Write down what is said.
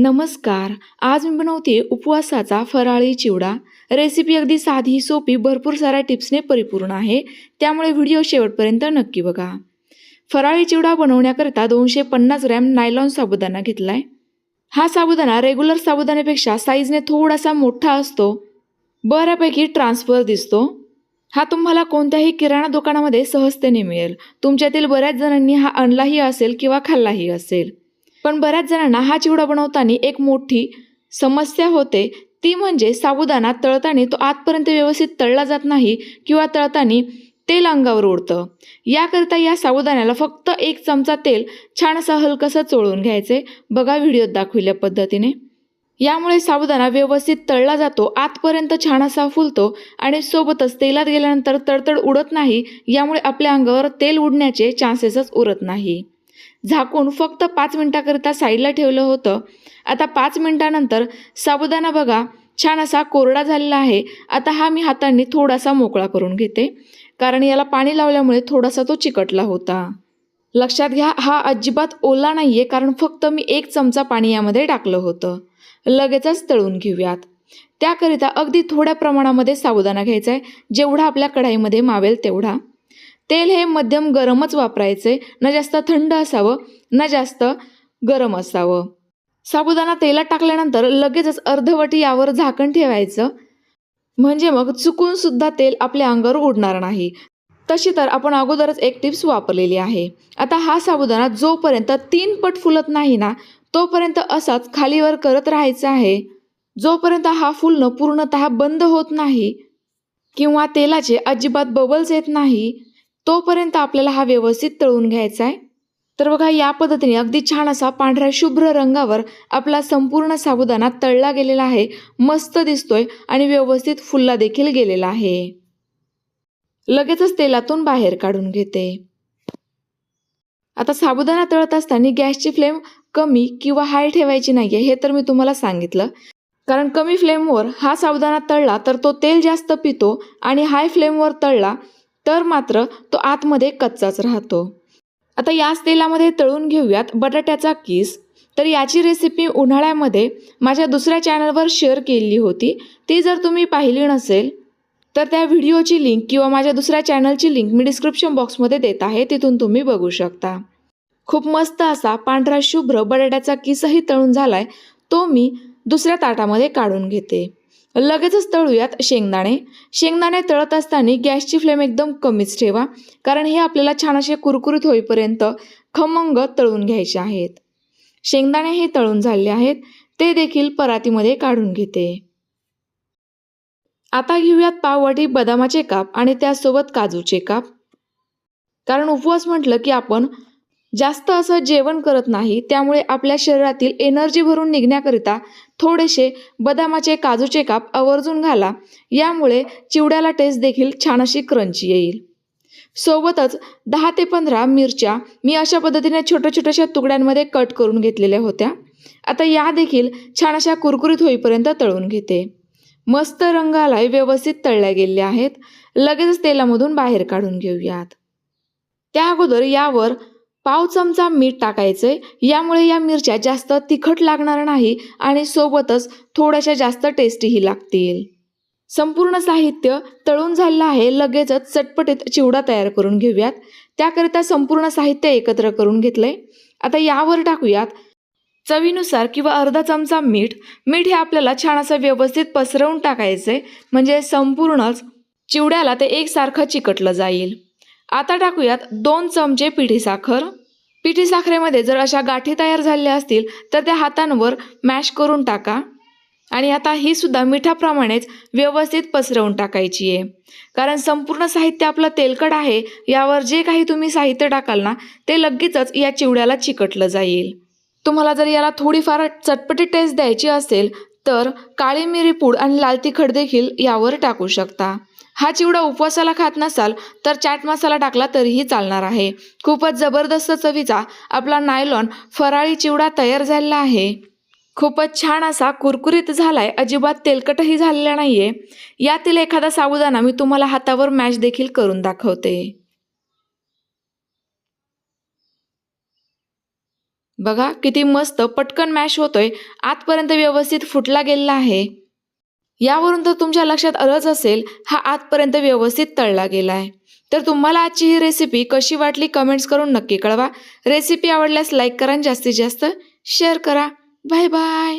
नमस्कार आज मी बनवते उपवासाचा फराळी चिवडा. रेसिपी अगदी साधी सोपी भरपूर साऱ्या टिप्सने परिपूर्ण आहे. त्यामुळे व्हिडिओ शेवटपर्यंत नक्की बघा. फराळी चिवडा बनवण्याकरता दोनशे पन्नास ग्रॅम नायलॉन साबुदाणा घेतला आहे हा साबुदाणा रेग्युलर साबुदाण्यापेक्षा साईजने थोडासा मोठा असतो. बऱ्यापैकी ट्रान्सफर दिसतो. हा तुम्हाला कोणत्याही किराणा दुकानामध्ये सहजतेने मिळेल. तुमच्यातील बऱ्याच जणांनी हा आणलाही असेल किंवा खाल्लाही असेल. पण बऱ्याच जणांना हा चिवडा बनवताना एक मोठी समस्या होते. ती म्हणजे साबुदाणा तळताना तो आतपर्यंत व्यवस्थित तळला जात नाही किंवा तळताना तेल अंगावर उडतं याकरिता या साबुदाण्याला फक्त एक चमचा तेल छान असं हलकसं चोळून घ्यायचे. बघा व्हिडिओत दाखविल्या पद्धतीने. यामुळे साबुदाणा व्यवस्थित तळला जातो आतपर्यंत छान असा फुलतो आणि सोबतच तेलात गेल्यानंतर तडतड उडत नाही यामुळे आपल्या अंगावर तेल उडण्याचे चान्सेसच उरत नाही. झाकून फक्त पाच मिनटाकरिता साईडला ठेवलं होतं. आता पाच मिनटानंतर साबुदाणा बघा छान असा कोरडा झालेला आहे. आता हा मी हातांनी थोडासा मोकळा करून घेते कारण याला पाणी लावल्यामुळे थोडासा तो चिकटला होता. लक्षात घ्या हा अजिबात ओला नाही आहे कारण फक्त मी एक चमचा पाणी यामध्ये टाकलं होतं. लगेचच तळून घेऊयात. त्याकरिता अगदी थोड्या प्रमाणामध्ये साबुदाणा घ्यायचा आहे जेवढा आपल्या कढाईमध्ये मावेल तेवढा. तेल हे मध्यम गरमच वापरायचे. न जास्त थंड असावं न जास्त गरम असावं. साबुदाणा तेलात टाकल्यानंतर लगेचच अर्धवटी यावर झाकण ठेवायचं. म्हणजे मग चुकून सुद्धा तेल आपल्या अंगावर उडणार नाही. तशी तर आपण अगोदरच एक टिप्स वापरलेली आहे. आता हा साबुदाणा जोपर्यंत तीन पट फुलत नाही ना तोपर्यंत असाच खालीवर करत राहायचं आहे. जोपर्यंत हा फुलणं पूर्णतः बंद होत नाही किंवा तेलाचे अजिबात बबल्स येत नाही तोपर्यंत आपल्याला हा व्यवस्थित तळून घ्यायचा आहे. तर बघा या पद्धतीने अगदी छान असा पांढऱ्या शुभ्र रंगावर आपला संपूर्ण साबुदाणा तळला गेलेला आहे. मस्त दिसतोय आणि व्यवस्थित फुलला देखील गेलेला आहे. लगेचच तेलातून बाहेर काढून घेते. आता साबुदाणा तळत असताना गॅसची फ्लेम कमी किंवा हाय ठेवायची नाही आहे हे तर मी तुम्हाला सांगितलं. कारण कमी फ्लेमवर हा साबुदाणा तळला तर तो तेल जास्त पितो आणि हाय फ्लेमवर तळला तर मात्र तो आतमध्ये कच्चाच राहतो. आता याच तेलामध्ये तळून घेऊयात बटाट्याचा किस. तर याची रेसिपी उन्हाळ्यामध्ये माझ्या दुसऱ्या चॅनलवर शेअर केलेली होती. ती जर तुम्ही पाहिली नसेल तर त्या व्हिडिओची लिंक किंवा माझ्या दुसऱ्या चॅनलची लिंक मी डिस्क्रिप्शन बॉक्समध्ये देत आहे तिथून तुम्ही बघू शकता. खूप मस्त असा पांढरा शुभ्र बटाट्याचा किसही तळून झालाय तो मी दुसऱ्या ताटामध्ये काढून घेते. लगेचच तळूयात शेंगदाणे. शेंगदाणे तळत असताना गॅसची फ्लेम एकदम कमीच ठेवा कारण हे आपल्याला छान असे कुरकुरीत होईपर्यंत खमंग तळून घ्यायचे आहेत. शेंगदाणे हे तळून झाले आहेत ते देखील परातीमध्ये काढून घेते. आता घेऊयात पाववाटी बदामाचे काप आणि त्यासोबत काजूचे काप. कारण उपवास म्हटलं की आपण जास्त असं जेवण करत नाही त्यामुळे आपल्या शरीरातील एनर्जी भरून निघण्याकरिता थोडेसे बदामाचे काजूचे काप आवर्जून घाला. यामुळे चिवड्याला टेस्ट देखील छान अशी क्रंची येईल. सोबतच दहा ते पंधरा मिरच्या मी अशा पद्धतीने छोट्या छोट्याशा तुकड्यांमध्ये कट करून घेतलेल्या होत्या. आता या देखील छान अशा कुरकुरीत होईपर्यंत तळून घेते. मस्त रंगाला व्यवस्थित तळल्या गेलेल्या आहेत. लगेचच तेलामधून बाहेर काढून घेऊयात. त्या अगोदर यावर पाव चमचा मीठ टाकायचंय. यामुळे या मिरच्या जास्त तिखट लागणार नाही आणि सोबतच थोड्याशा जास्त टेस्टीही लागतील. संपूर्ण साहित्य तळून झालेलं आहे. लगेचच चटपटीत चिवडा तयार करून घेऊयात. त्याकरिता संपूर्ण साहित्य एकत्र करून घेतलंय. आता यावर टाकूयात. चवीनुसार किंवा अर्धा चमचा मीठ. मीठ हे आपल्याला छान असं व्यवस्थित पसरवून टाकायचंय. म्हणजे संपूर्णच चिवड्याला ते एकसारखं चिकटलं जाईल. आता टाकूयात दोन चमचे पिठी साखर. पिठी साखरेमध्ये जर अशा गाठी तयार झालेल्या असतील तर त्या हातांवर मॅश करून टाका. आणि आता ही सुद्धा मिठाप्रमाणेच व्यवस्थित पसरवून टाकायची आहे. कारण संपूर्ण साहित्य आपलं तेलकट आहे यावर जे काही तुम्ही साहित्य टाकाल ना ते लगेचच या चिवड्याला चिकटलं जाईल. तुम्हाला जर याला थोडीफार चटपटी टेस्ट द्यायची असेल तर काळी मिरी पूड आणि लाल तिखट देखील यावर टाकू शकता. हा चिवडा उपवासाला खात नसाल तर चाट मसाला टाकला तरीही चालणार आहे. खूपच जबरदस्त चवीचा आपला नायलॉन फराळी चिवडा तयार झालेला आहे. खूपच छान असा कुरकुरीत झालाय. अजिबात तेलकटही झालेला नाहीये. यातील एखादा साबुदाणा मी तुम्हाला हातावर मॅच देखील करून दाखवते. बघा किती मस्त पटकन मॅश होतोय. आतपर्यंत व्यवस्थित फुटला गेलेला आहे. यावरून तर तुमच्या लक्षात आलंच असेल हा आजपर्यंत व्यवस्थित तळला गेला आहे तर तुम्हाला आजची ही रेसिपी कशी वाटली कमेंट्स करून नक्की कळवा. रेसिपी आवडल्यास लाईक करा आणि जास्तीत जास्त शेअर करा. Bye bye